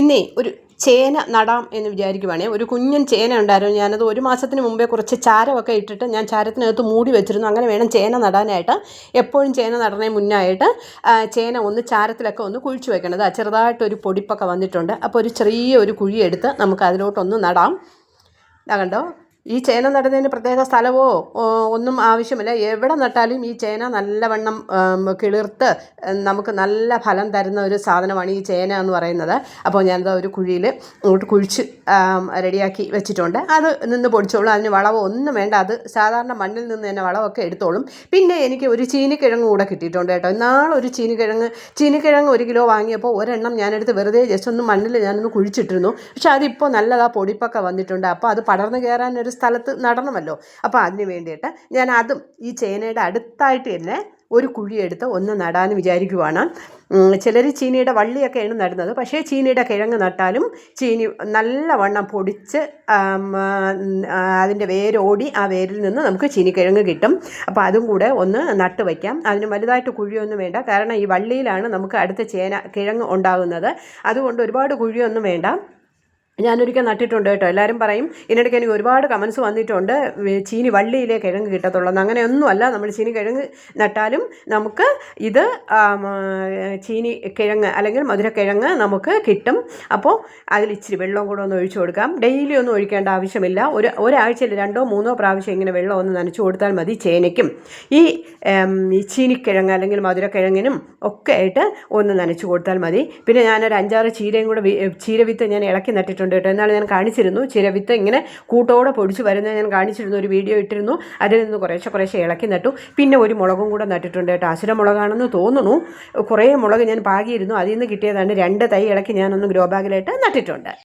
ഇന്നേ ഒരു ചേന നടാം എന്ന് വിചാരിക്കുവാണേ. ഒരു കുഞ്ഞൻ ചേന ഉണ്ടായിരുന്നു. ഞാനത് ഒരു മാസത്തിന് മുമ്പേ കുറച്ച് ചാരമൊക്കെ ഇട്ടിട്ട് ഞാൻ ചാരത്തിനകത്ത് മൂടി വെച്ചിരുന്നു. അങ്ങനെ വേണം ചേന നടാനായിട്ട്. എപ്പോഴും ചേന നടണേ മുന്നായിട്ട് ചേന ഒന്ന് ചാരത്തിലൊക്കെ ഒന്ന് കുഴിച്ചു വെക്കണത് ചെറുതായിട്ടൊരു പൊടിപ്പൊക്കെ വന്നിട്ടുണ്ട്. അപ്പോൾ ഒരു ചെറിയ ഒരു കുഴി എടുത്ത് നമുക്ക് അതിലോട്ടൊന്ന് നടാം. കണ്ടോ? ഈ ചേന നടുന്നതിന് പ്രത്യേക സ്ഥലമോ ഒന്നും ആവശ്യമില്ല. എവിടെ നട്ടാലും ഈ ചേന നല്ലവണ്ണം കിളിർത്ത് നമുക്ക് നല്ല ഫലം തരുന്ന ഒരു സാധനമാണ് ഈ ചേന എന്ന് പറയുന്നത്. അപ്പോൾ ഞാനത് ഒരു കുഴിയിൽ ഇങ്ങോട്ട് കുഴിച്ച് റെഡിയാക്കി വെച്ചിട്ടുണ്ട്. അത് നിന്ന് പൊടിച്ചോളും. അതിന് വളവോ ഒന്നും വേണ്ട. അത് സാധാരണ മണ്ണിൽ നിന്ന് തന്നെ വളവൊക്കെ എടുത്തോളും. പിന്നെ എനിക്ക് ഒരു ചീനിക്കിഴങ്ങ് കൂടെ കിട്ടിയിട്ടുണ്ട് കേട്ടോ. നാളൊരു ചീനിക്കിഴങ്ങ് ചീനിക്കിഴങ്ങ് ഒരു കിലോ വാങ്ങിയപ്പോൾ ഒരെണ്ണം ഞാനെടുത്ത് വെറുതെ ജസ്റ്റ് ഒന്ന് മണ്ണിൽ ഞാനൊന്ന് കുഴിച്ചിട്ടിരുന്നു. പക്ഷെ അതിപ്പോൾ നല്ലതാ പൊടിപ്പൊക്കെ വന്നിട്ടുണ്ട്. അപ്പോൾ അത് പടർന്നു കയറാൻ ഒരു സ്ഥലത്ത് നടണമല്ലോ. അപ്പോൾ അതിന് വേണ്ടിയിട്ട് ഞാൻ അതും ഈ ചേനയുടെ അടുത്തായിട്ട് തന്നെ ഒരു കുഴിയെടുത്ത് ഒന്ന് നടാൻ വിചാരിക്കുവാണ്. ചിലർ ചീനിയുടെ വള്ളിയൊക്കെയാണ് നടുന്നത്. പക്ഷേ ചീനിയുടെ കിഴങ്ങ് നട്ടാലും ചീനി നല്ലവണ്ണം പൊടിച്ച് അതിന്റെ വേരോടി ആ വേരിൽ നിന്ന് നമുക്ക് ചീനിക്കിഴങ്ങ് കിട്ടും. അപ്പോൾ അതും കൂടെ ഒന്ന് നട്ട് വയ്ക്കാം. അതിന് വലുതായിട്ട് കുഴിയൊന്നും വേണ്ട. കാരണം ഈ വള്ളിയിലാണ് നമുക്ക് അടുത്ത ചേന കിഴങ്ങ് ഉണ്ടാകുന്നത്. അതുകൊണ്ട് ഒരുപാട് കുഴിയൊന്നും വേണ്ട. ഞാനൊരിക്കൽ നട്ടിട്ടുണ്ട് കേട്ടോ. എല്ലാവരും പറയും ഇതിനിടയ്ക്ക് എനിക്ക് ഒരുപാട് കമൻസ് വന്നിട്ടുണ്ട്. ചീനി വള്ളിയിലെ കിഴങ്ങ് കിട്ടത്തുള്ളൂ അങ്ങനെയൊന്നുമല്ല നമ്മൾ ചീനി കിഴങ്ങ് നട്ടാലും നമുക്ക് ഇത് ചീനി കിഴങ്ങ് അല്ലെങ്കിൽ മധുരക്കിഴങ്ങ് നമുക്ക് കിട്ടും. അപ്പോൾ അതിൽ ഇച്ചിരി വെള്ളം കൂടെ ഒന്ന് ഒഴിച്ചു കൊടുക്കാം. ഡെയിലി ഒന്നും ഒഴിക്കേണ്ട ആവശ്യമില്ല. ഒരു ഒരാഴ്ചയിൽ രണ്ടോ മൂന്നോ പ്രാവശ്യം ഇങ്ങനെ വെള്ളം ഒന്ന് നനച്ചു കൊടുത്താൽ മതി ചേനയ്ക്കും. ഈ ചീനിക്കിഴങ്ങ് അല്ലെങ്കിൽ മധുരക്കിഴങ്ങിനും ഒക്കെ ആയിട്ട് ഒന്ന് നനച്ചു കൊടുത്താൽ മതി. പിന്നെ ഞാനൊരു അഞ്ചാറ് ചീരയും കൂടെ ചീര ചീരവിത്ത് ഞാൻ ഇളക്കി നട്ടിട്ടുണ്ട്. കേട്ടോ. എന്നാൽ ഞാൻ കാണിച്ചിരുന്നു. ചിരവിത്ത് ഇങ്ങനെ കൂട്ടോടെ പൊടിച്ച് വരുന്നത് ഞാൻ കാണിച്ചിരുന്നു. ഒരു വീഡിയോ ഇട്ടിരുന്നു. അതിൽ നിന്ന് കുറേശ്ശെ കുറേശ്ശെ ഇളക്കി നട്ടു. പിന്നെ ഒരു മുളകും കൂടെ നട്ടിട്ടുണ്ട് കേട്ടോ. അസുര മുളകാണെന്ന് തോന്നുന്നു. കുറേ മുളക് ഞാൻ പാകിയിരുന്നു. അതിൽ നിന്ന് കിട്ടിയതാണ് രണ്ട് തൈ ഇളക്കി ഞാനൊന്ന് ഗ്രോ ബാഗിലായിട്ട് നട്ടിട്ടുണ്ട്.